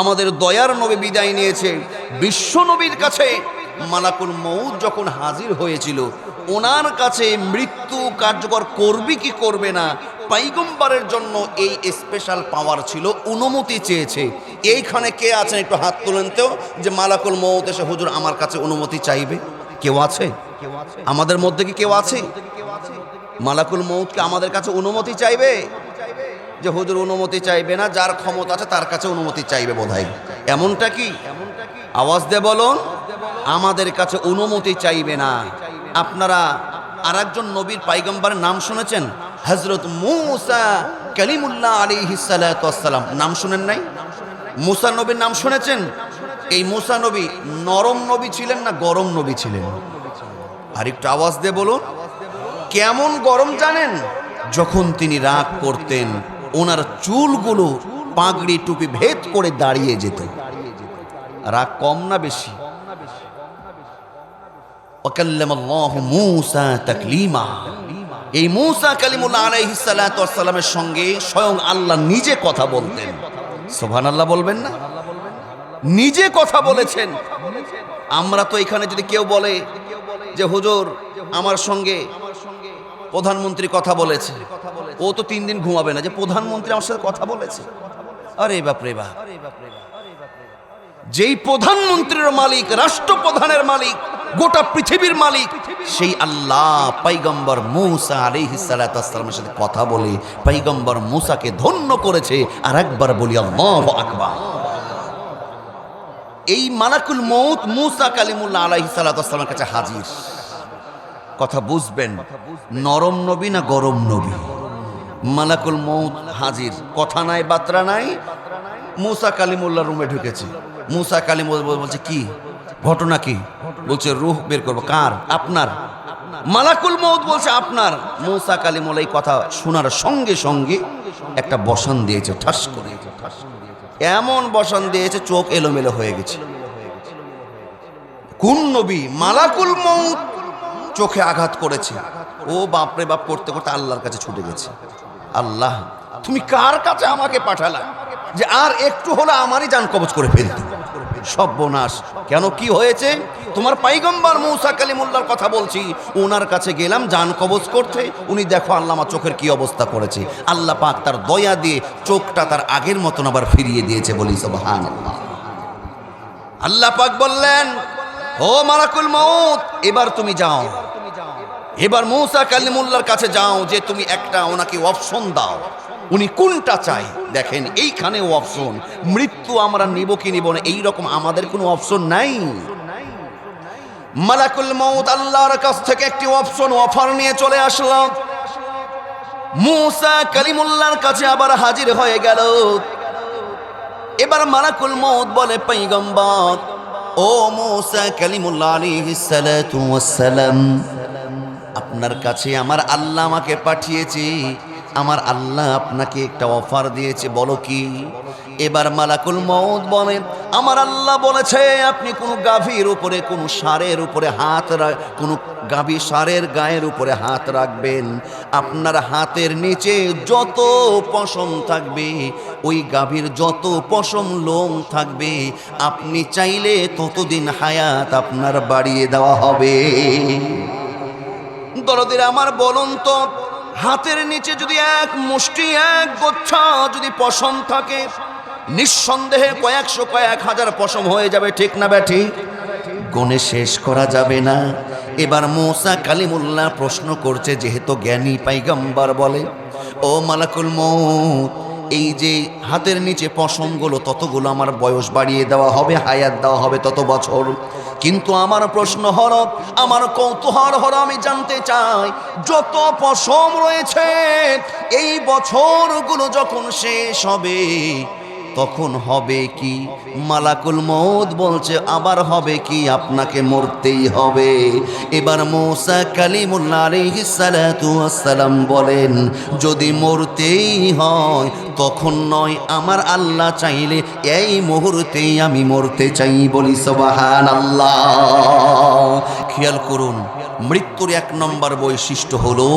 আমাদের দয়ার নবী বিদায় নিয়েছে। বিশ্ব নবীর কাছে মালাকুল মৌত যখন হাজির হয়েছিল, ওনার কাছে মৃত্যু কার্যকর করবে কি করবে না, পাইগম্বারের জন্য এই স্পেশাল পাওয়ার ছিল, অনুমতি চেয়েছে। এইখানে কে আছেন একটু হাত তুলেন তো, যে মালাকুল মৌত এসে হুজুর আমার কাছে অনুমতি চাইবে? কেউ আছে? আমাদের মধ্যে কি কেউ আছে? মালাকুল মৌতকে আমাদের কাছে অনুমতি চাইবে? যে হুজুর অনুমতি চাইবে না, যার ক্ষমতা আছে তার কাছে অনুমতি চাইবে বোধহয়। এমনটা কি? আওয়াজ দে বলুন, আমাদের কাছে অনুমতি চাইবে না। আপনারা আরেকজন নবীর পাইগম্বরের নাম শুনেছেন? হজরত মুসা কালিমুল্লাহ আলী হিসালাম নাম শুনেন নাই? মুসা নবীর নাম শুনেছেন? এই মুসা নবী নরম নবী ছিলেন না গরম নবী ছিলেন? আর একটু আওয়াজ দিয়ে বলুন, কেমন গরম জানেন? যখন তিনি রাগ করতেন ওনার চুলগুলো পাগড়ি টুপি ভেদ করে দাঁড়িয়ে যেত। রাগ কম না বেশি? এই মৌসা কালিমুল্লাহ আলাইহিসালামের সঙ্গে স্বয়ং আল্লাহ নিজে কথা বলতেন। সোভান আল্লাহ বলবেন না? নিজে কথা বলেছেন। আমরা তো এখানে যদি কেউ বলে যে, হুজুর, আমার সঙ্গে প্রধানমন্ত্রী কথা বলেছে। ও তো তিন দিন ঘুমাবে না, যে প্রধানমন্ত্রী আমার সাথে কথা বলেছে। আরে বাপ যেই প্রধানমন্ত্রীর মালিক, রাষ্ট্রপ্রধানের মালিক, গোটা পৃথিবীর মালিক, সেই আল্লাহ পাইগম্বর মুসা আলাইহিস সালামের সাথে কথা বলে পাইগম্বর মুসাকে ধন্য করেছে আর একবার বলি, আল্লাহু আকবার। এই মালাকুল মৌত মুসা কালিমুল্লাহ আলাইহিস সালামের কাছে হাজির। কথা বুঝবেন, নরম নবী না গরম নবী? মালাকুল মৌত হাজির। কথা নাই, বাত্রা নাই। মুসা কালিমুল্লাহ রুমে ঢুকেছে। মুসা কালিমুল্লাহ বলছে, কি? ঘটনা কি? বলছে, রুহ বের করব। কার? আপনার। মালাকুল মৌত বলছে, আপনার। মুসা কালিমুল্লাহ এই কথা শোনার সঙ্গে সঙ্গে একটা বসান দিয়েছে, ঠাস করে। এমন বসান দিয়েছে, চোখ এলোমেলো হয়ে গেছে। কোন নবী মালাকুল মৌত চোখে আঘাত করেছে? ও বাপরে বাপ, করতে করতে আল্লাহর কাছে ছুটে গেছে। আল্লাহ, তুমি কার কাছে আমাকে পাঠালা? যে আর একটু হলে আমারই যান কবচ করে ফেলতো। সব বোনাস কেন কি হয়েছে? তোমার পাইগম্বার মৌসা কালিমুল্লার কথা বলছি। ওনার কাছে গেলাম যান কবচ করতে। উনি দেখো আল্লাহ আমার চোখের কি অবস্থা করেছে। আল্লাহ পাক তার দয়া দিয়ে চোখটা তার আগের মতন আবার ফিরিয়ে দিয়েছে বলি সবহান আল্লাহ পাক বললেন, ও মারাকুল মৌত এবার তুমি যাও। এবার মৌসা কালিমুল্লার কাছে যাও যে তুমি একটা ওনাকে অপশন দাও। উনি কোনটা চাই দেখেন এইখানে অপশন মৃত্যু আমরা নিব কি নিব না, এইরকম আমাদের কোনো অপশন নাই। মালাকুল মৌত আল্লাহর কাছ থেকে একটি অপশন অফার নিয়ে চলে আসলাম। মুসা কালিমুল্লার কাছে আবার হাজির হয়ে গেল। এবার মালাকুল মৌত বলে পৈগম্বর ও মুসা কালিমুল্লাহ আলাইহিস সালাতু সালাম আপনার কাছে আমার আল্লাহ আমাকে পাঠিয়েছে। আমার আল্লাহ আপনাকে একটা অফার দিয়েছে, বলো কি? এবার মালাকুল মৌত বলেন, আমার আল্লাহ বলেছে, আপনি কোনো গাভীর উপরে, কোনো সারের উপরে হাত কোনো গাভী সারের গায়ের উপরে হাত রাখবেন। আপনার হাতের নিচে যত পশম থাকবে, ওই গাভীর যত পশম লোম থাকবে, আপনি চাইলে ততদিন হায়াত আপনার বাড়িয়ে দেওয়া হবে। দরদের আমার বলুন তো হাতের নিচে যদি এক মুষ্টি, এক গোচ্ছা যদি পশম থাকে, নিঃসন্দেহে কয়েকশো কয়েক হাজার পশম হয়ে যাবে, ঠিক না ব্যাঠি? গণে শেষ করা যাবে না। এবার মৌসা কালিমুল্লাহ প্রশ্ন করছে, যেহেতু জ্ঞানী পাইগাম্বার বলে, ও মালাকুল এই যে হাতের নিচে পশমগুলো, ততগুলো আমার বয়স বাড়িয়ে দেওয়া হবে, হায়াত দেওয়া হবে তত বছর। কিন্তু আমার প্রশ্ন হল আমার কৌতূহল হর আমি জানতে চাই, যত পশম রয়েছে, এই বছরগুলো যখন শেষ হবে তখন হবে কি? মালাকুল মৌত বলছে, আবার হবে কি? আপনাকে মরতেই হবে। এবার মৌসা ওয়াসসালাম বলেন, যদি মরতেই হয়, তখন নয়, আমার আল্লাহ চাইলে এই মুহূর্তেই আমি মরতে চাই বলি সবাহান আল্লাহ খেয়াল করুন, মৃত্যুর এক নম্বর বৈশিষ্ট্য হলো,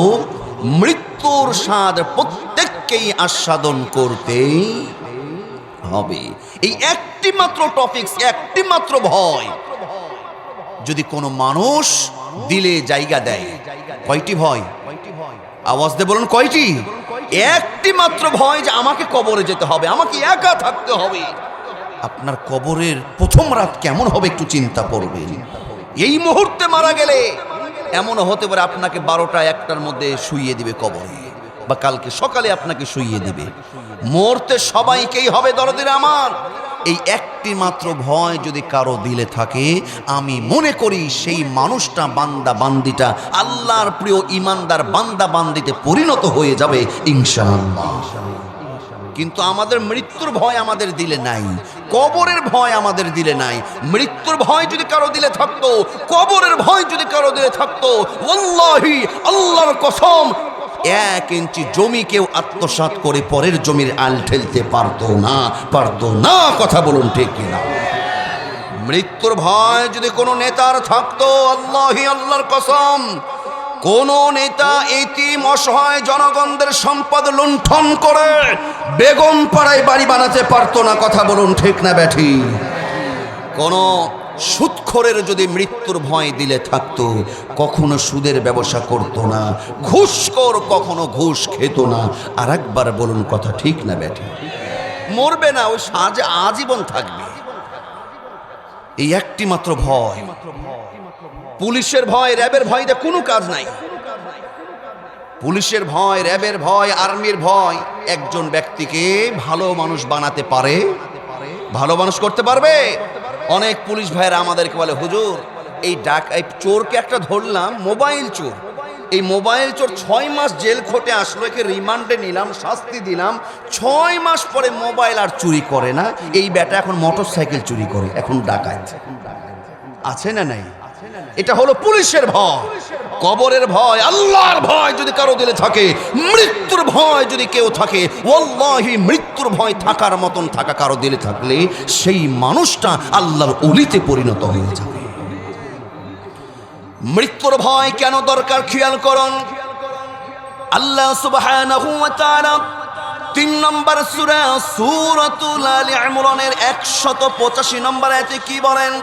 মৃত্যুর স্বাদ প্রত্যেককেই আস্বাদন করতেই হবে। এই একটি মাত্র টপিকস একটি মাত্র ভয়। যদি কোনো মানুষ দিলে জায়গা দেয়, কয়টি ভয়? আওয়াজ দিয়ে বলুন কয়টি? একটি মাত্র ভয় যে আমাকে কবরে যেতে হবে, আমাকে একা থাকতে হবে। আপনার কবরের প্রথম রাত কেমন হবে একটু চিন্তা করবেন। এই মুহূর্তে মারা গেলে এমন হতে পারে আপনাকে বারোটা একটার মধ্যে শুইয়ে দিবে কবরে। বা কালকে সকালে আপনাকে শুইয়ে দিবে। মরতে সবাইকেই হবে দরদের আমার। এই একটি মাত্র ভয় যদি কারও দিলে থাকে, আমি মনে করি সেই মানুষটা বান্দা বান্দিটা আল্লাহর প্রিয় ইমানদার বান্দা বান্দিতে পরিণত হয়ে যাবে, ইনশাআল্লাহ। কিন্তু আমাদের মৃত্যুর ভয় আমাদের দিলে নাই, কবরের ভয় আমাদের দিলে নাই। মৃত্যুর ভয় যদি কারও দিলে থাকতো, কবরের ভয় যদি কারও দিলে থাকতো আল্লাহর কসম এক ইঞ্চি জমি কেউ আত্মসাৎ করে পরের জমির আল ঠেলতে পারতো না পারতো না, কথা বলুন ঠিক কিনা। মৃত্যুর ভয় যদি কোনো নেতার থাকতো, আল্লাহি আল্লাহর কসম, কোন নেতা এতিম অসহায় জনগণদের সম্পদ লুণ্ঠন করে বেগম পাড়ায় বাড়ি বানাতে পারতো না, কথা বলুন ঠিক না, ব্যাঠি। কোন সুৎখরের যদি মৃত্যুর ভয় দিলে থাকতো, কখনো সুদের ব্যবসা করতো না, ঘুষখোর কখনো ঘুষ খেত না। আর একবার বলুন, কথা ঠিক না ব্যাঠি মরবে না, ওই সাজে আজীবন থাকবে। এই একটি মাত্র ভয়। পুলিশের ভয়, র্যাবের ভয় ভয়তে কোনো কাজ নাই। পুলিশের ভয়, র্যাবের ভয়, আর্মির ভয়, একজন ব্যক্তিকে ভালো মানুষ বানাতে পারে, ভালো মানুষ করতে পারবে। অনেক পুলিশ ভাইয়েরা আমাদেরকে বলে, হুজুর, এই ডাক, এই চোরকে একটা ধরলাম, মোবাইল চোর। এই মোবাইল চোর ছয় মাস জেল খোটে আসলো, একে রিমান্ডে নিলাম, শাস্তি দিলাম। ছয় মাস পরে মোবাইল আর চুরি করে না। এই ব্যাটা এখন মোটর সাইকেল চুরি করে, এখন ডাকায় আছে না নাই? এটা হলো পুলিশের ভয়, কবরের ভয়, আল্লাহর ভয় যদি কারও দিলে থাকে, মৃত্যুর ভয় যদি কেউ থাকে ওল্লাহি মৃত্যুর ভয় থাকার মতন থাকা কারও দিলে থাকলে সেই মানুষটা আল্লাহর অলিতে পরিণত হয়ে যাবে। মৃত্যুর ভয় কেন দরকার খেয়াল করুন। আল্লাহ তাআলা তিন নম্বর সূরা সূরাতুল আলী ইমরানের 185 নম্বর আয়াতে কি বলেন?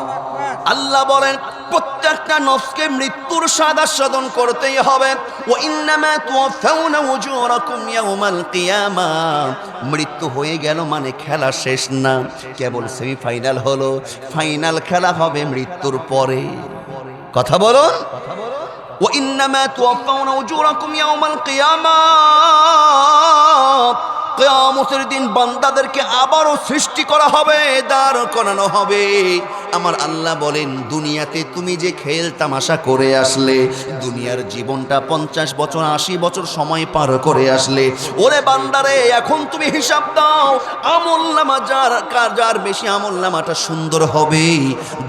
প্রত্যেকটা নফসকে মৃত্যুর সাদা সাধন করতেই হবে। ও ইন্নামা তুওয়াফাউনা উজুরাকুম ইয়াউমাল কিয়ামা। মৃত্যু হয়ে গেল মানে খেলা শেষ না। কেবল সেমিফাইনাল হলো। ফাইনাল খেলা হবে মৃত্যুর পরে। কথা বলুন? ও ইন্নামা তুওয়াফাউনা উজুরাকুম ইয়াউমাল কিয়ামা। কেয়ামতের দিন বান্দাদেরকে আবারও সৃষ্টি করা হবে, দাঁড় করানো হবে। আমার আল্লাহ বলেন, দুনিয়াতে তুমি যে খেল তামাশা করে আসলে, দুনিয়ার জীবনটা পঞ্চাশ বছর, আশি বছর সময় পার করে আসলে, ওরে বান্দারে, এখন তুমি হিসাব দাও, আমল নামা যার কার, যার বেশি আমল নামাটা সুন্দর হবে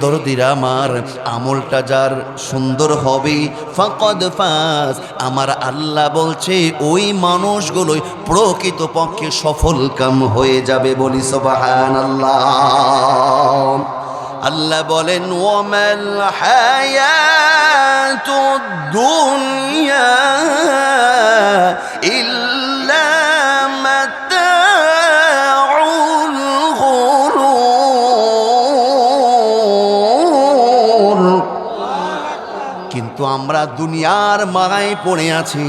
দরদিরা আমার আমলটা যার সুন্দর হবে, ফাকদ ফাস আমার আল্লাহ বলছে, ওই মানুষগুলোই প্রকৃত পক্ষে সফল কাম হয়ে যাবে বলি সবাহান আল্লাহ আল্লাহ বলেন ওমাল হায়াতু দুনিয়া ইল্লা কিন্তু আমরা দুনিয়ার মাগায় পড়ে আছি।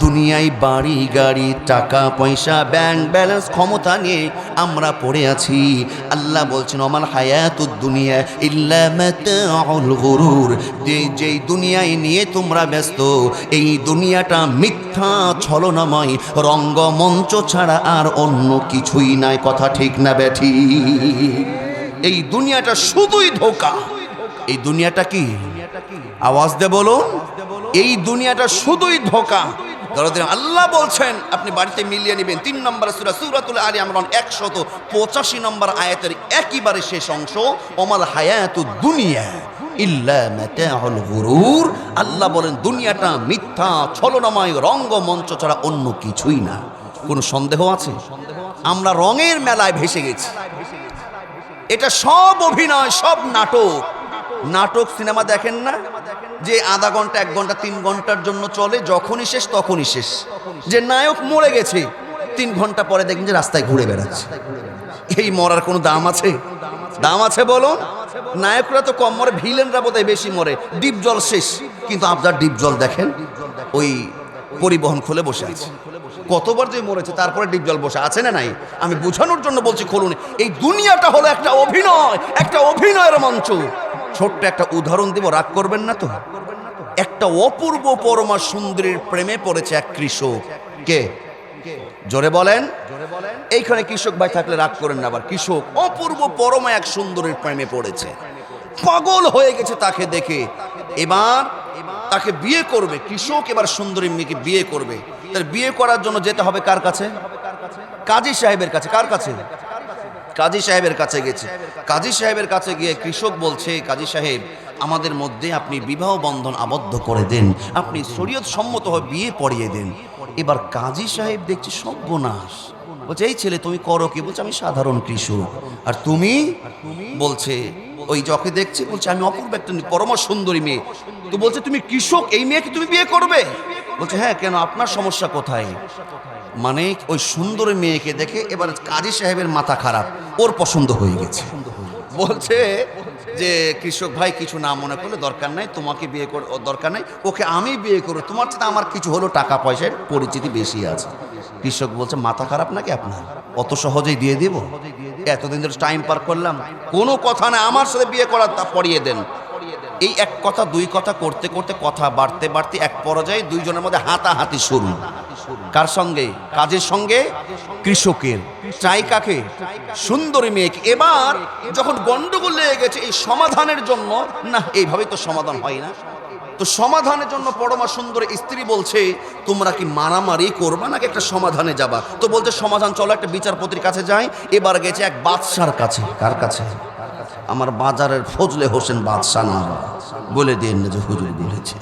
দুনিয়ায় বাড়ি, গাড়ি, টাকা, পয়সা ব্যাংক ব্যালেন্স ক্ষমতা নিয়ে আমরা পড়ে আছি। আল্লাহ বলছেন আমার হায়াতুদ দুনিয়া ইল্লা গুরুর। যে, যেই দুনিয়ায় নিয়ে তোমরা ব্যস্ত, এই দুনিয়াটা মিথ্যা, ছলনাময়, রঙ্গমঞ্চ ছাড়া আর অন্য কিছুই নাই। কথা ঠিক না ব্যাঠি? এই দুনিয়াটা শুধুই ধোকা। এই দুনিয়াটা কি? আওয়াজ দে বলুন। এই দুনিয়াটা শুধুই ধোকা। দরদিন আল্লাহ বলছেন, আপনি বাড়িতে মিলিয়ে নেবেন। তিন নম্বর সুরা সুরাতুল আলী আমরান একশত পঁচাশি নম্বর আয়াতের একইবারে শেষ অংশ অমাল হায়াতু দুনিয়া গুরুর। আল্লাহ বলেন, দুনিয়াটা মিথ্যা, ছলনাময়, রঙ্গমঞ্চ ছাড়া অন্য কিছুই না। কোনো সন্দেহ আছে? আমরা রঙের মেলায় ভেসে গেছি। এটা সব অভিনয়, সব নাটক। নাটক, সিনেমা দেখেন না? যে আধা ঘণ্টা, এক ঘণ্টা, তিন ঘণ্টার জন্য চলে, যখনই শেষ, তখনই শেষ। যে নায়ক মরে গেছে, তিন ঘণ্টা পরে দেখবেন যে রাস্তায় ঘুরে বেড়াচ্ছে। এই মরার কোনো দাম আছে? দাম আছে বলুন। নায়করা তো কম মরে, ভিলেনরা বোধহয় বেশি মরে। ডিপ জল শেষ, কিন্তু আপনার ডিপ জল দেখেন, ওই পরিবহন খুলে বসে আছে। কতবার যে মরেছে, তারপরে ডিপ জল বসে, আছে না নাই? আমি বোঝানোর জন্য বলছি, খুলুন। এই দুনিয়াটা হলো একটা অভিনয়, একটা অভিনয়ের মঞ্চ। ছোট্ট একটা উদাহরণ দিব, রাগ করবেন না তো? একটা অপূর্ব পরমা সুন্দরীর প্রেমে পড়েছে এক কৃষক। কে? জোরে বলেন। এইখানে কৃষক ভাই থাকলে রাগ করেন না আবার। কৃষক, অপূর্ব পরমা এক সুন্দরীর প্রেমে পড়েছে। পাগল হয়ে গেছে তাকে দেখে। এবার তাকে বিয়ে করবে। কৃষক এবার সুন্দরী মেয়েকে বিয়ে করবে। তার বিয়ে করার জন্য যেতে হবে কার কাছে? কাজী সাহেবের কাছে। কার কাছে? কাজী সাহেবের কাছে গেছে। কাজী সাহেবের কাছে গিয়ে কৃষক বলছে, কাজী সাহেব, আমাদের মধ্যে আপনি বিবাহ বন্ধন আবদ্ধ করে দেন। আপনি শরীয়ত সম্মত হয়ে বিয়ে পড়িয়ে দেন। এবার কাজী সাহেব দেখছি সর্বনাশ। বলছে, এই ছেলে, তুমি করো কি? বলছে, আমি সাধারণ কৃষক। আর তুমি? বলছে, ওই যকে দেখছি। বলছে, আমি অপূর্ব একটা পরম সুন্দরী মেয়ে। তো বলছে, তুমি কৃষক? এই মেয়েকে তুমি বিয়ে করবে? বলছে হ্যাঁ কেন? আপনার সমস্যা কোথায়? মানে ওই সুন্দর মেয়েকে দেখে এবার কাজী সাহেবের মাথা খারাপ, ওর পছন্দ হয়ে গেছে। বলছে যে, কৃষক ভাই, কিছু না মনে করলে দরকার নাই, তোমাকে বিয়ে করে দরকার নাই, ওকে আমি বিয়ে করব, তোমার সাথে আমার কিছু হলো টাকা পয়সার পরিচিতি বেশি আছে। কৃষক বলছে, মাথা খারাপ নাকি আপনার? অত সহজেই দিয়ে দিব? এতদিন ধরে টাইম পার করলাম, কোনো কথা না আমার সাথে বিয়ে করার তা পড়িয়ে দেন। এই এক কথা, দুই কথা, করতে করতে, কথা বাড়তে বাড়তে এক পর্যায়ে দুইজনের মধ্যে হাতাহাতি শুরু। কার সঙ্গে? কাজের সঙ্গে? কৃষকের। চাই কাকে? সুন্দরী মেয়েকে। এবার যখন গন্ডগোল লেগে গেছে এই সমাধানের জন্য, না এইভাবে তো সমাধান হয় না। তো সমাধানের জন্য পরমা সুন্দর স্ত্রী বলছে, তোমরা কি মারামারি করবা নাকি একটা সমাধানে যাবা? তো বলছে, সমাধান চলো, একটা বিচারপতির কাছে যাই। এবার গেছে এক বাদশার কাছে। কার কাছে? আমার বাজারের ফজলে হোসেন বাদশাহ না বলে দিন না যে হুজুর বলেছে।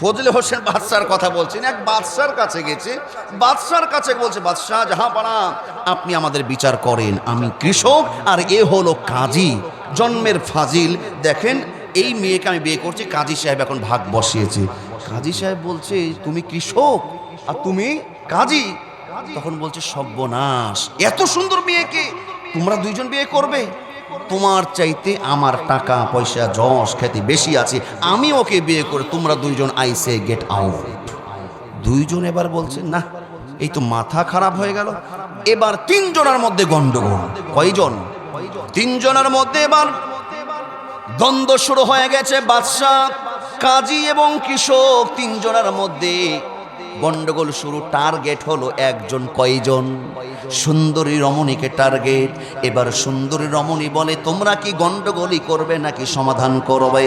ফজলে হোসেন বাদশার কথা বলছেন। এক বাদশার কাছে গেছে। বাদশার কাছে বলছে, বাদশাহ যাহা পারা আপনি আমাদের বিচার করেন। আমি কৃষক আর এ হলো কাজী। জন্মের ফাজিল। দেখেন, এই মেয়েকে আমি বিয়ে করছি। কাজী সাহেব এখন ভাগ বসিয়েছে। কাজী সাহেব বলছে, তুমি কৃষক আর তুমি কাজী? তখন বলছে, সর্বনাশ। এত সুন্দর মেয়েকে তোমরা দুইজন বিয়ে করবে? তোমার চাইতে আমার টাকা, পয়সা, যশ, খ্যাতি বেশি আছে, আমি ওকে বিয়ে করে তোমরা দুইজন আইসে গেট আউট। দুইজন এবার বলছে, না, এই তো মাথা খারাপ হয়ে গেল। এবার তিনজনের মধ্যে গন্ডগোল কয়জন? তিনজনের মধ্যে এবার দ্বন্দ্ব শুরু হয়ে গেছে। বাদশাহ, কাজী এবং কৃষক তিনজনের মধ্যে গন্ডগোল শুরু টার্গেট হলো একজন কয়জন? সুন্দরী রমণীকে টার্গেট এবার সুন্দরী রমণী বলে, তোমরা কি গন্ডগোলই করবে নাকি সমাধান করবে?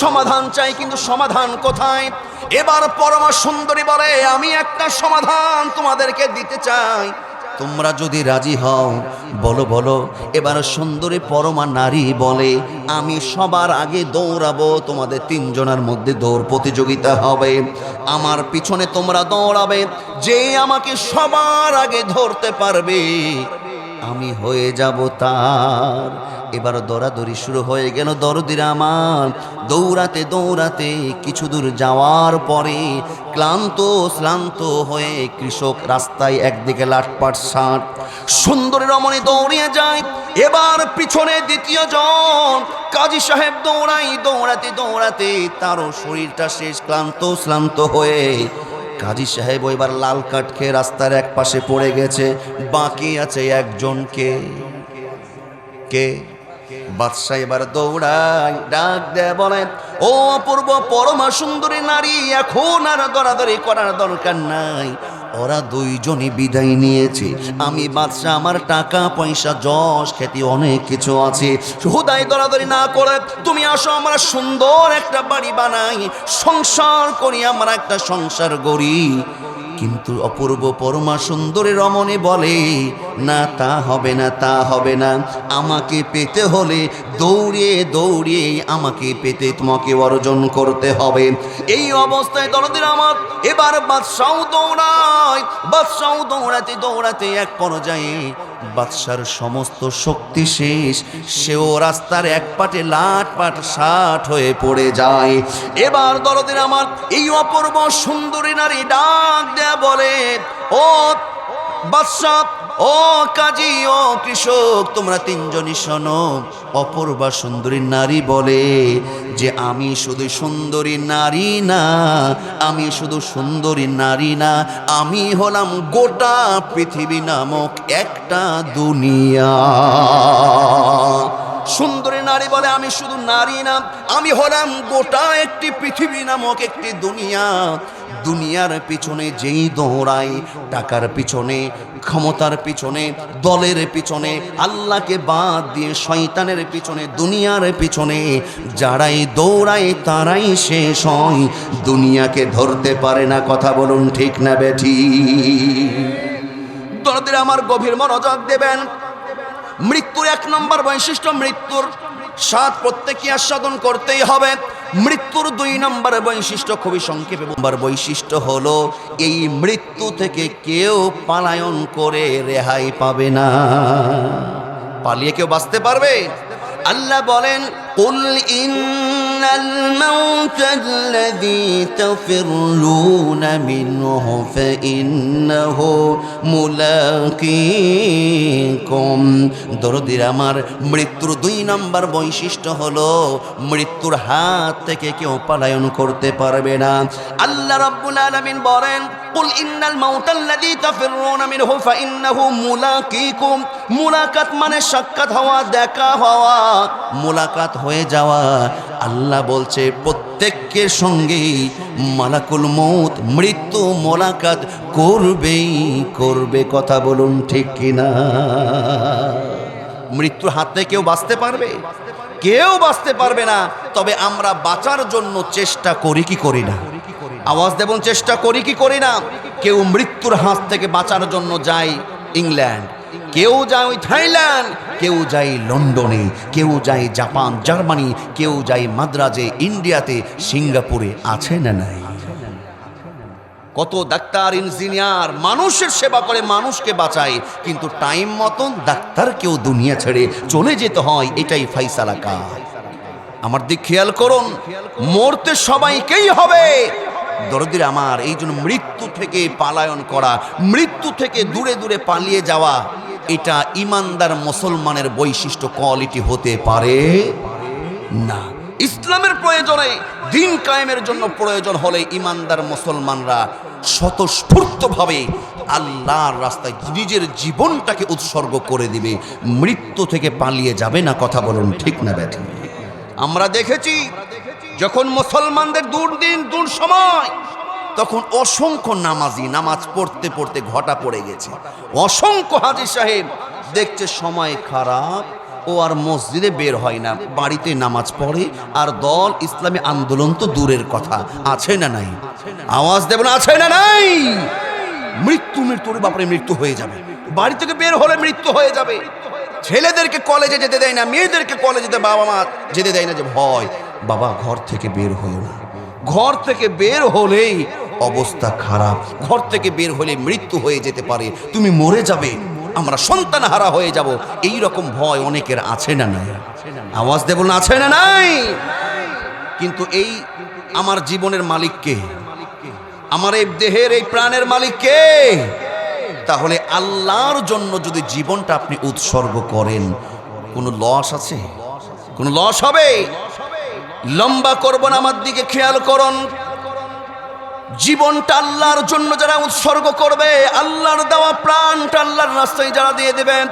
সমাধান চাই, কিন্তু সমাধান কোথায়? এবার পরমা সুন্দরী বলে, আমি একটা সমাধান তোমাদেরকে দিতে চাই। তোমরা যদি রাজি হও, বলো বলো। এবার সুন্দরী পরমা নারী বলে, আমি সবার আগে দৌড়াবো, তোমাদের তিনজনের মধ্যে দৌড় প্রতিযোগিতা হবে। আমার পিছনে তোমরা দৌড়াবে, যে আমাকে সবার আগে ধরতে পারবে। আমি হয়ে যাব তার। এবার দৌড়াদৌড়ি শুরু হয়ে গেল দরদির আমার দৌড়াতে দৌড়াতে কিছু দূর যাওয়ার পরে ক্লান্ত শ্লান্ত হয়ে কৃষক রাস্তায় একদিকে লাটপাট ষাট সুন্দরী রমণী দৌড়িয়ে যায়। এবার পিছনে দ্বিতীয় জন, কাজী সাহেব দৌড়াই দৌড়াতে দৌড়াতে তারও শরীরটা শেষ ক্লান্ত শ্লান্ত হয়ে কাজী সাহেব এবার লাল কাঠ খেয়ে রাস্তার এক পাশে পড়ে গেছে। বাকি আছে একজনকে কে? বাদশাহ এবার দৌড়ায়, ডাক দেয় বলেন ও অপূর্ব, পরমা সুন্দরী নারী, এখন আর দরাদরি করার দরকার নাই। ওরা দুইজনই বিদায় নিয়েছে। আমি বাদশাহ, আমার টাকা, পয়সা, যশ, খ্যাতি, অনেক কিছু আছে। হুদাই দরাদরি না করে তুমি আসো, আমরা সুন্দর একটা বাড়ি বানাই। সংসার করি, আমরা একটা সংসার গড়ি। কিন্তু অপূর্ব পরমা সুন্দরী রমণী বলে, না, তা হবে না, তা হবে না। আমাকে পেতে হলে দৌড়িয়ে দৌড়িয়ে আমাকে পেতে তোমাকে অর্জন করতে হবে। এই অবস্থায় দরদের আমার এবার বাদশাও দৌড়ায়। বাদশাও দৌড়াতে দৌড়াতে এক পর্যায়ে বাদশার সমস্ত শক্তি শেষ। সেও রাস্তার এক পাটে লাট পাট ষাট হয়ে পড়ে যায়। এবার দরদের আমার এই অপূর্ব সুন্দরী নারী ডাক দেয়া বলে, ও বাদশাহ ও কাজী, ও কৃষক, তোমরা তিনজনই শোনো। অপূর্বা সুন্দরী নারী বলে যে, আমি শুধু সুন্দরী নারী না, আমি শুধু সুন্দরী নারী না, আমি হলাম গোটা পৃথিবী নামক একটা দুনিয়া। সুন্দরী নারী বলে, আমি শুধু নারী না, আমি হলাম গোটা একটি পৃথিবী নামক একটি দুনিয়া। দুনিয়ার পিছনে যেই দৌড়ায়, টাকার পিছনে, ক্ষমতার পিছনে, দলের পিছনে, আল্লাহকে বাদ দিয়ে শয়তানের পিছনে, দুনিয়ার পিছনে, যারাই দৌড়ায় তারাই শেষ হয়। দুনিয়াকে ধরতে পারে না কথা বলুন ঠিক না বেঠি। দরদের আমার গভীর মনোযোগ দেবেন। মৃত্যুর এক নম্বর বৈশিষ্ট্য মৃত্যুর সাত প্রত্যেকে আস্বাদন করতেই হবে। মৃত্যুর দুই নম্বর বৈশিষ্ট্য খুবই সংক্ষেপে নম্বর বৈশিষ্ট্য হলো, এই মৃত্যু থেকে কেউ পালায়ন করে রেহাই পাবে না। পালিয়ে কেউ বাঁচতে পারবে? আল্লাহ বলেন الموت الذي تفرون منه فإنه মুলাকিকুম দরদির আমার মৃত্যুর দুই নম্বর বৈশিষ্ট্য হলো মৃত্যুর হাত থেকে কেউ পালায়ন করতে পারবে না আল্লাহ রাব্বুল আলামিন বলেন কুল ইন্নাল মাউতাল্লাযী তাফিরুনা মিনহু ফাইন্নাহু মুলাকিকুম। মুলাকাত মানে সাক্ষাৎ হওয়া, দেখা হওয়া। মুলাকাত হয়ে যাওয়া। আল্লাহ বলছে, প্রত্যেকের সঙ্গেই মালাকুল মৌত মৃত্যু মোলাকাত করবেই, করবে কথা বলুন ঠিক কিনা? মৃত্যুর হাতে কেউ বাঁচতে পারবে? কেউ বাঁচতে পারবে না। তবে আমরা বাঁচার জন্য চেষ্টা করি, কি করি না? আওয়াজ দেবন চেষ্টা করি কি করি না। কেউ মৃত্যুর হাত থেকে বাঁচার জন্য যায় ইংল্যান্ড। কেউ যায় ওই থাইল্যান্ড, কেউ যায় লন্ডনে, কেউ যায় জাপান, জার্মানি, কেউ যায় মাদ্রাজে, ইন্ডিয়াতে, সিঙ্গাপুরে আছে না নাই? কত ডাক্তার, ইঞ্জিনিয়ার, মানুষের সেবা করে মানুষকে বাঁচায়, কিন্তু টাইম মতন ডাক্তারকেও দুনিয়া ছেড়ে চলে যেতে হয়, এটাই ফাইসালা কাজ। আমার দিক খেয়াল করুন, মরতে সবাইকেই হবে দরদির আমার, এই জন্য মৃত্যু থেকে পালায়ন করা, মৃত্যু থেকে দূরে দূরে পালিয়ে যাওয়া, এটা ইমানদার মুসলমানের বৈশিষ্ট্য কোয়ালিটি হতে পারে না। ইসলামের প্রয়োজনে, দিন কায়েমের জন্য প্রয়োজন হলে ইমানদার মুসলমানরা স্বতঃস্ফূর্তভাবে আল্লাহর রাস্তায় নিজের জীবনটাকে উৎসর্গ করে দিবে। মৃত্যু থেকে পালিয়ে যাবে না, কথা বলুন ঠিক না ব্যাঠি আমরা দেখেছি যখন মুসলমানদের দুর্দিন দূর সময় তখন অসংখ্য নামাজি নামাজ পড়তে পড়তে ঘটা পড়ে গেছে। অসংখ্য হাজি সাহেব দেখছে সময় খারাপ, ও আর মসজিদে বের হয় না, বাড়িতে নামাজ পড়ে, আর দল ইসলামী আন্দোলন তো দূরের কথা, আছে না নাই? আওয়াজ দেব না, আছে না নাই? মৃত্যু মৃত্যুর বাপরে, মৃত্যু হয়ে যাবে। বাড়ি থেকে বের হলে মৃত্যু হয়ে যাবে। ছেলেদেরকে কলেজে যেতে দেয় না, মেয়েদেরকে কলেজে যেতে বাবা মা যেতে দেয় না, যে ভয়। বাবা ঘর থেকে বের হয়েও না। ঘর থেকে বের হলেই অবস্থা খারাপ। ঘর থেকে বের হলে মৃত্যু হয়ে যেতে পারে। তুমি মরে যাবে। আমরা সন্তান হারা হয়ে যাব। এই রকম ভয় অনেকের আছে না নাই? আওয়াজ দেব না আছে না নাই? কিন্তু এই আমার জীবনের মালিককে আমার এই দেহের এই প্রাণের মালিককে তাহলে আল্লাহর জন্য যদি জীবনটা আপনি উৎসর্গ করেন কোনো লস আছে? কোনো লস হবে? লম্বা করবেন আমার দিকে খেয়াল করুন। জীবনটা আল্লাহর জন্য যারা উৎসর্গ করবে, আল্লাহর দেওয়া প্রাণটা আল্লাহর রাস্তায় যারা দিয়ে দেবেন।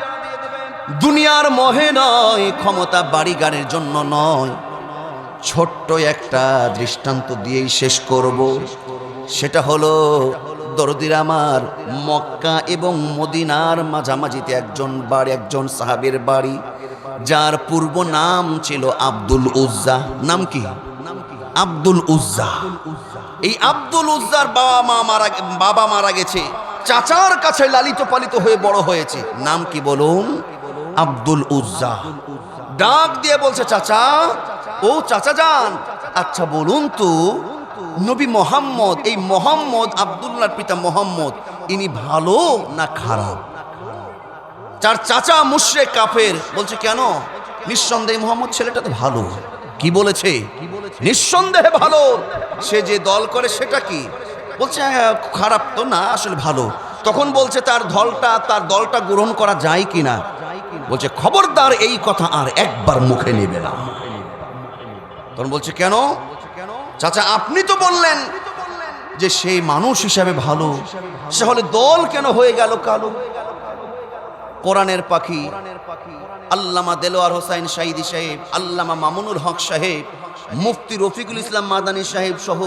দুনিয়ার মহে নয়, ক্ষমতা বাড়ি গাড়ির জন্য নয়। ছোট্ট একটা দৃষ্টান্ত দিয়েই শেষ করব। সেটা হলো, দরদির আমার মক্কা এবং মদিনার মাঝামাঝিতে একজন বাড়ি, একজন সাহাবের বাড়ি। যার পূর্ব নাম ছিল আব্দুল উজ্জা। নাম কি? আব্দুল উজ্জা। এই আব্দুল উজ্জার বাবা মা মারা বাবা মারা গেছে। চাচার কাছে লালিত পালিত হয়ে বড় হয়েছে। নাম কি বলুন? আব্দুল উজ্জা। ডাক দিয়ে বলছে, চাচা, ও চাচা যান আচ্ছা বলুন তো, নবী মোহাম্মদ, এই মোহাম্মদ আব্দুল্লাহর পিতা মোহাম্মদ, ইনি ভালো না খারাপ? চার চাচা মুশরে কাফের। বলছে কেন? নিঃসন্দেহে মোহাম্মদ ছেলেটা তো ভালো। কি বলেছে? নিঃসন্দেহে ভালো। সে যে দল করে সেটা কি? বলছে "হ্যাঁ, খারাপ তো না আসলে ভালো। তখন বলছে তার দলটা তার দলটা গ্রহণ করা যায় কি না বলছে খবরদার এই কথা আর একবার মুখে নেবে না। তখন বলছে কেন? চাচা আপনি তো বললেন যে সেই মানুষ হিসাবে ভালো। সে হলে দল কেন হয়ে গেল কালো? কোরআনের পাখি, আল্লামা দেলোয়ার হোসাইন শাহিদি সাহেব, আল্লামা মামুনুল হক সাহেব, মুফতি রফিকুল ইসলাম মাদানী সাহেব সহ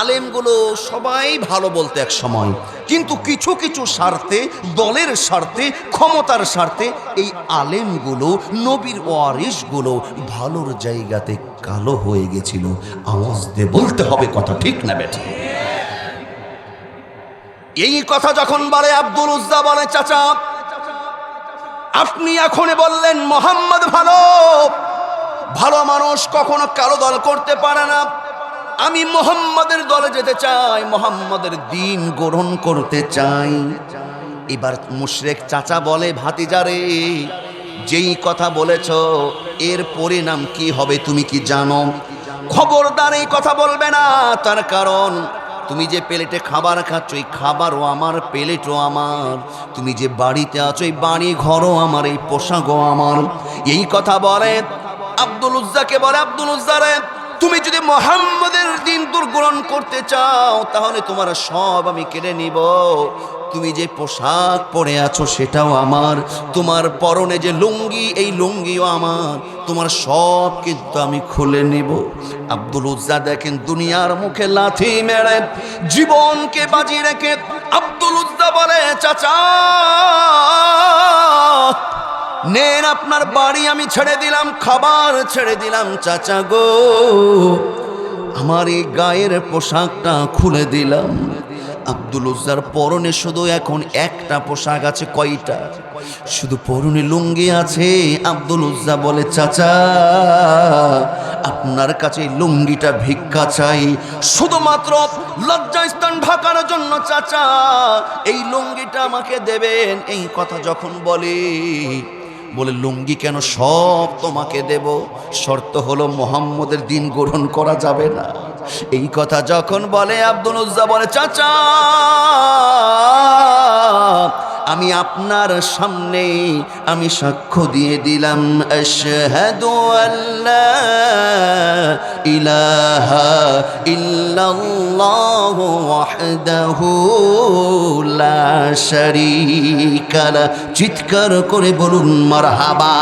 আলেমগুলো সবাই ভালো বলতে এক সময়। কিন্তু কিছু কিছু স্বার্থে, দলের স্বার্থে, ক্ষমতার স্বার্থে এই আলেমগুলো, নবীর ওয়ারিসগুলো ভালোর জায়গাতে কালো হয়ে গেছিল। আওয়াজ দিয়ে বলতে হবে কথা ঠিক না বেঠি। এই কথা যখন বলে আব্দুল উজ্জা বলে, চাচা আপনি এখনই বললেন, মোহাম্মদ ভালো। ভালো মানুষ কখনো কারও দল করতে পারে না। আমি মোহাম্মদের দলে যেতে চাই, মোহাম্মদের দিন গ্রহণ করতে চাই। এবার মুশরেক চাচা বলে ভাতিজারে যেই কথা বলেছ, এর পরিণাম কি হবে তুমি কি জানো? খবরদার এই কথা বলবে না, তার কারণ তুমি যে প্লেটে খাবার খাচ্ছ, এই খাবারও আমার, প্লেটও আমার। তুমি যে বাড়িতে আছো, এই বাড়ি ঘরও আমার, এই পোশাকও আমার। এই কথা বলে আব্দুল উজ্জাকে, বলে আব্দুল উজ্জারে তুমি যদি মোহাম্মদের দিন দুর্গ্রহণ করতে চাও, তাহলে তোমার সব আমি কেড়ে নিব। তুমি যে পোশাক পরে আছো সেটাও আমার। তোমার পরনে যে লুঙ্গি, এই লুঙ্গিও আমার। তোমার সব কিন্তু আমি খুলে নিব। আব্দুল উজ্জা দেখেন দুনিয়ার মুখে লাথি মেরে, জীবনকে বাজি রেখে আব্দুল উজ্জা বলে, চাচা, নেন আপনার বাড়ি, আমি ছেড়ে দিলাম, খাবার ছেড়ে দিলাম, চাচা গো। আমার এই গায়ের পোশাকটা খুলে দিলাম। আব্দুল উজ্জার পরনে শুধু এখন একটা পোশাক আছে, কয়টা? শুধু পরনে লুঙ্গি আছে, আব্দুল উজ্জা বলে, চাচা, আপনার কাছে লুঙ্গিটা ভিক্ষা চাই। শুধুমাত্র লজ্জাস্থান ঢাকার জন্য, চাচা, এই লুঙ্গিটা আমাকে দেবেন। এই কথা যখন বলে বলে, লুঙ্গি কেন সব তোমাকে দেব? শর্ত হলো মোহাম্মদের দিন গ্রহণ করা যাবে না। এই কথা যখন বলে, আব্দুল উজ্জা বলে, চাচা আমি আপনার সামনে আমি সাক্ষ্য দিয়ে দিলাম ইলাহা চিৎকার করে বলুন মারহাবা।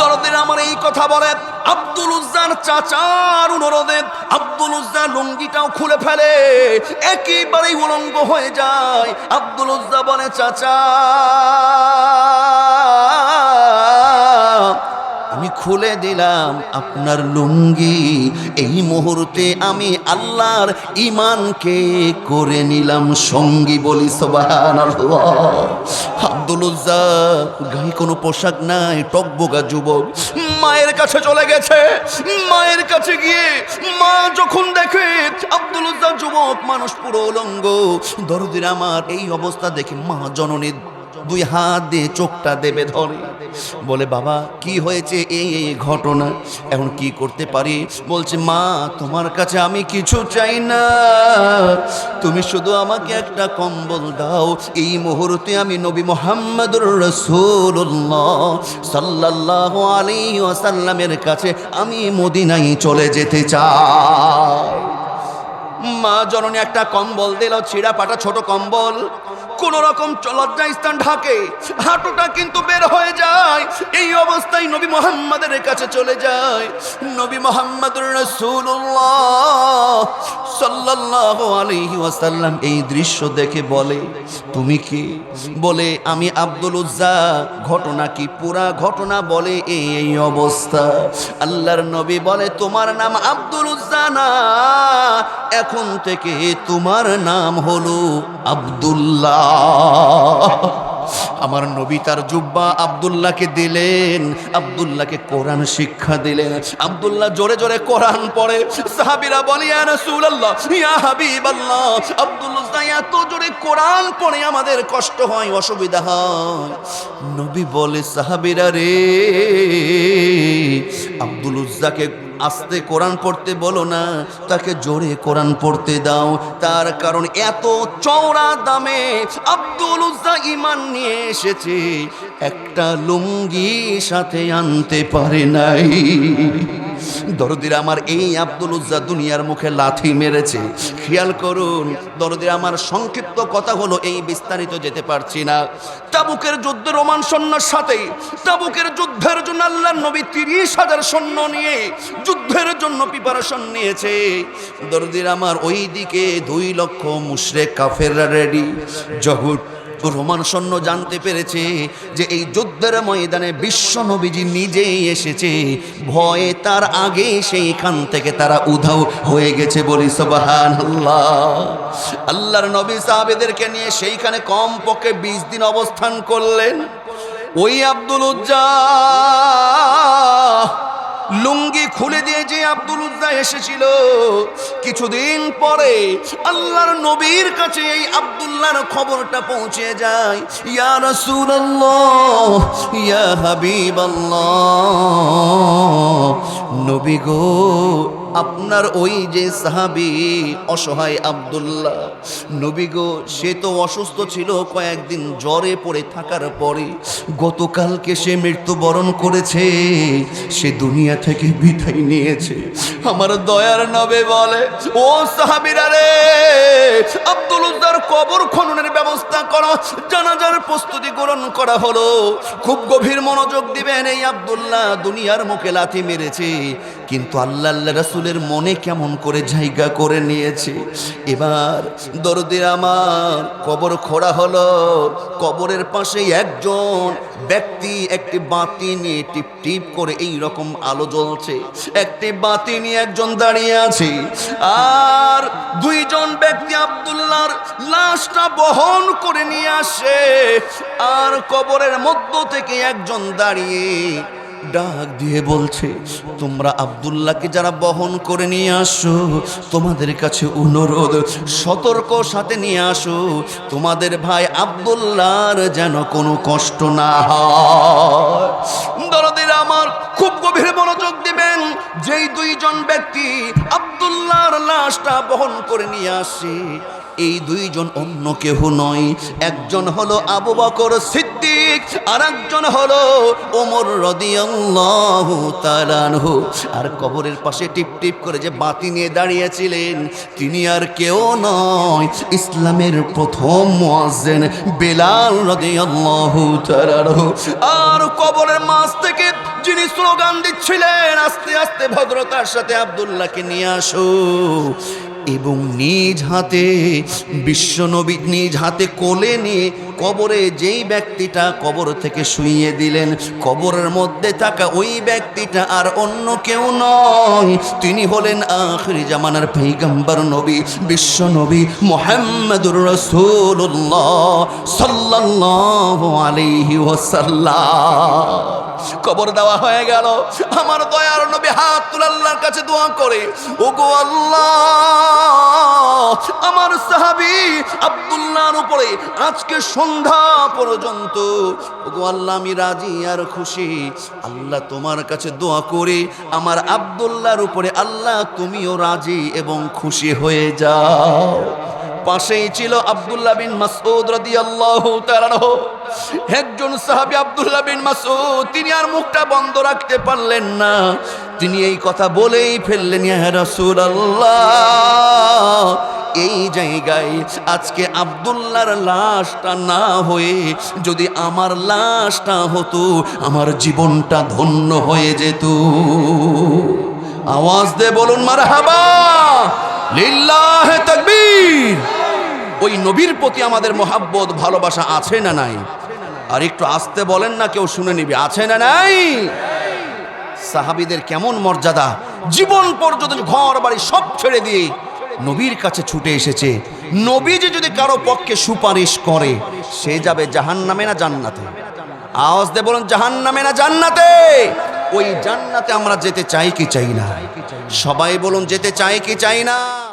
দরদের আমার এই কথা বলে আব্দুল উজ্জার চাচার অনুরোধে আব্দুল উজ্জা লুঙ্গিটাও খুলে ফেলে, একেবারেই উলঙ্গ হয়ে যায়। আব্দুল উজ্জা বলে, চাচা আমি খুলে দিলাম আপনার লুঙ্গি। এই মুহূর্তে আমি আল্লাহর ইমানকে করে নিলাম সঙ্গী বলি সোবাহান আব্দুল গায়ে কোনো পোশাক নাই টকবোগা যুবক। মায়ের কাছে চলে গেছে। মায়ের কাছে গিয়ে মা যখন দেখে আব্দুল উজ্জা যুবক, মানুষ পুরো উলঙ্গ। দরদির আমার এই অবস্থা দেখে মা জননী দুই হাত দিয়ে চোখটা দেবে ধরে। বলে, বাবা, কি হয়েছে? এই এই ঘটনা। এখন কি করতে পারি? বলছে, মা, তোমার কাছে আমি কিছু চাই না। তুমি শুধু আমাকে একটা কম্বল দাও। এই মুহূর্তে আমি নবী মোহাম্মদুর রসুল্লাহ সাল্লাহ আলী ওয়াসাল্লামের কাছে আমি মদিনায় চলে যেতে চাই। মা জননী একটা কম্বল দিল, ছিঁড়া পাটা ছোট কম্বল। কোন রকম লজ্জা স্থান ঢাকে, হাঁটুটা কিন্তু বের হয়ে যায়। এই অবস্থায় নবী মোহাম্মদের কাছে চলে যায়। নবী মোহাম্মদ রসুল্লাহ সাল্লাল্লাহু এই দৃশ্য দেখে বলে, তুমি কি? বলে, আমি আব্দুল উজ্জা। ঘটনা কি? পুরা ঘটনা বলে এই এই অবস্থা। আল্লাহর নবী বলে, তোমার নাম আব্দুল উজ্জা না। এখন থেকে তোমার নাম হলো আব্দুল্লাহ। আমার নবী তার জুব্বা আব্দুল্লাহকে দিলেন, আব্দুল্লাহকে কোরআন শিক্ষা দিলেন। আব্দুল্লাহ জোরে জোরে কোরআন পড়ে। সাহাবিরা বলে, ইয়া রাসূলুল্লাহ, ইয়া হাবিবাল্লাহ। আব্দুল্লাহ এত জোরে কোরআন পড়ে আমাদের কষ্ট হয়, অসুবিধা হয়। নবী বলে, সাহাবীরা রে, আব্দুল উজ্জাকে আস্তে কোরআন পড়তে বলো না, তাকে জোরে কোরআন পড়তে দাও। তার কারণ এত চওড়া দামে আব্দুল ইমান নিয়ে এসেছে, একটা লুঙ্গি সাথে আনতে পারে নাই। দরদির আমার এই আব্দুল উজ্জা দুনিয়ার মুখে লাথি মেরেছে। খেয়াল করুন, দরদির আমার সংক্ষিপ্ত কথা হলো এই বিস্তারিত যেতে পারছি না। তাবুকের যুদ্ধ রোমান সৈন্যের সাথে, তাবুকের যুদ্ধের জন্য আল্লাহ নবী তিরিশ হাজার সৈন্য নিয়ে যুদ্ধের জন্য প্রিপারেশন নিয়েছে। দরদির আমার ওই দিকে দুই লক্ষ মুশরেক কাফেররা রেডি জহুর রোমান সৈন্য জানতে পেরেছে যে এই যুদ্ধের ময়দানে বিশ্ব নবীজি নিজেই এসেছে। ভয়ে তার আগে সেইখান থেকে তারা উধাও হয়ে গেছে বলি সবাহান আল্লাহর নবী সাহাবেদেরকে নিয়ে সেইখানে কম পক্ষে বিশ দিন অবস্থান করলেন। ওই আব্দুল উজ্জা লুঙ্গি খুলে দিয়ে যে আব্দুল উদ্দা এসেছিল, কিছুদিন পরে আল্লাহর নবীর কাছে এই আব্দুল্লাহর খবরটা পৌঁছে যায়। ইয়া রাসূলুল্লাহ, ইয়া হাবিবাল্লাহ, নবী গো আপনার ওই যে সাহাবি অসহায় আব্দুল্লাহ, নবী গো, সে তো অসুস্থ ছিল কয়েকদিন জ্বরে পড়ে থাকার পরে। গতকালকে সে মৃত্যুবরণ করেছে, সে দুনিয়া থেকে বিদায় নিয়েছে। আমার দয়ার নবে বলে, ও সাহাবিরা রে, আব্দুল উদ্দার কবর খননের ব্যবস্থা করো, জানাজার প্রস্তুতি গ্রহণ করা হলো। খুব গভীর মনোযোগ দিবেন এই আব্দুল্লাহ, দুনিয়ার মুখে লাথি মেরেছে। কিন্তু আল্লাহ আল্লাহ রাসুলের মনে কেমন করে জায়গা করে নিয়েছে। এবার দরদের আমার কবর খোঁড়া হলো, কবরের পাশে একজন ব্যক্তি একটি বাতি নিয়ে টিপ টিপ করে এই রকম আলো জ্বলছে। একটি বাতি নিয়ে একজন দাঁড়িয়ে আছে আর দুইজন ব্যক্তি আব্দুল্লাহর লাশটা বহন করে নিয়ে আসে। আর কবরের মধ্য থেকে একজন দাঁড়িয়ে ডাক দিয়ে বলছে, তোমরা আবদুল্লাহকে যারা বহন করে নিয়ে আসো, তোমাদের কাছে অনুরোধ, সতর্ক সাথে নিয়ে আসো। তোমাদের ভাই আবদুল্লাহর যেন কোনো কষ্ট না হয়। আমার খুব গভীরে মনোযোগ দিবেন। যেই দুইজন ব্যক্তি আব্দুল্লাহর লাশটা বহন করে নিয়ে আসে এই দুইজন অন্য কেহ নয়। একজন হলো আবু বকর সিদ্দিক আর একজন হলো ওমর রদিয়াল্লাহু তাআলাহু আর কবরের পাশে টিপ টিপ করে যে বাতি নিয়ে দাঁড়িয়েছিলেন, তিনি আর কেউ নয়। ইসলামের প্রথম মুয়াজ্জিন বেলাল রদিয়াল্লাহু তাআলাহু আর কবরের মাছ থেকে যিনি স্লোগান দিচ্ছিলেন, আস্তে আস্তে ভদ্রতার সাথে আব্দুল্লাহকে নিয়ে আসো। এবং নিজ হাতে বিশ্বনবী নিজ হাতে কোলে নিয়ে কবরে যেই ব্যক্তিটা কবর থেকে শুইয়ে দিলেন, কবরের মধ্যে থাকা ওই ব্যক্তিটা আর অন্য কেউ নয়। তিনি হলেন আখরি জামানার পেগম্বর নবী, বিশ্ব নবী মোহাম্মদুর রসুল্লাহ সাল্লাল্লাহু আলাইহি ওয়াসাল্লাম। কবর দেওয়া হয়ে গেল। আমার দয়ার নবী হাত আল্লাহর কাছে দোয়া করে, ওগো আল্লাহ, আমার সাহাবী আব্দুল্লাহর উপরে আজকে সন্ধ্যা পর্যন্ত। ওগো আল্লাহ, আমি রাজি আর খুশি। আল্লাহ তোমার কাছে দোয়া করে। আমার আব্দুল্লাহর উপরে আল্লাহ তুমিও রাজি এবং খুশি হয়ে যাও। পাশেই ছিল আব্দুল্লাহ বিন মাসউদ রাদিয়াল্লাহু তাআলা একজন সাহাবী আব্দুল্লাহ বিন মাসউদ, তিনি আর মুখটা বন্ধ রাখতে পারলেন না। তিনি এই কথা বলেই ফেললেন, ইয়া রাসূলুল্লাহ। এই জায়গায় আজকে আব্দুল্লাহর লাশটা না হয়ে যদি আমার লাশটা হতো, আমার জীবনটা ধন্য হয়ে যেত। আওয়াজ দে বলুন লিল্লাহে তাকবীর! ওই নবীর প্রতি আমাদের মোহাব্বত, ভালোবাসা আছে না নাই? আর একটু আসতে বলেন না, কেউ শুনে নিবি, আছে না নাই? সাহাবিদের কেমন মর্যাদা? জীবন পর্যন্ত ঘর বাড়ি সব ছেড়ে দিয়ে নবীর কাছে ছুটে এসেছে। নবী যে যদি কারও পক্ষে সুপারিশ করে, সে যাবে জাহান নামে না জান্নাতে? আওয়াজ দে বলুন জাহান নামে না জান্নাতে? ওই জান্নাতে আমরা যেতে চাই কি চাই না? সবাই বলুন, যেতে চাই কি চাই না?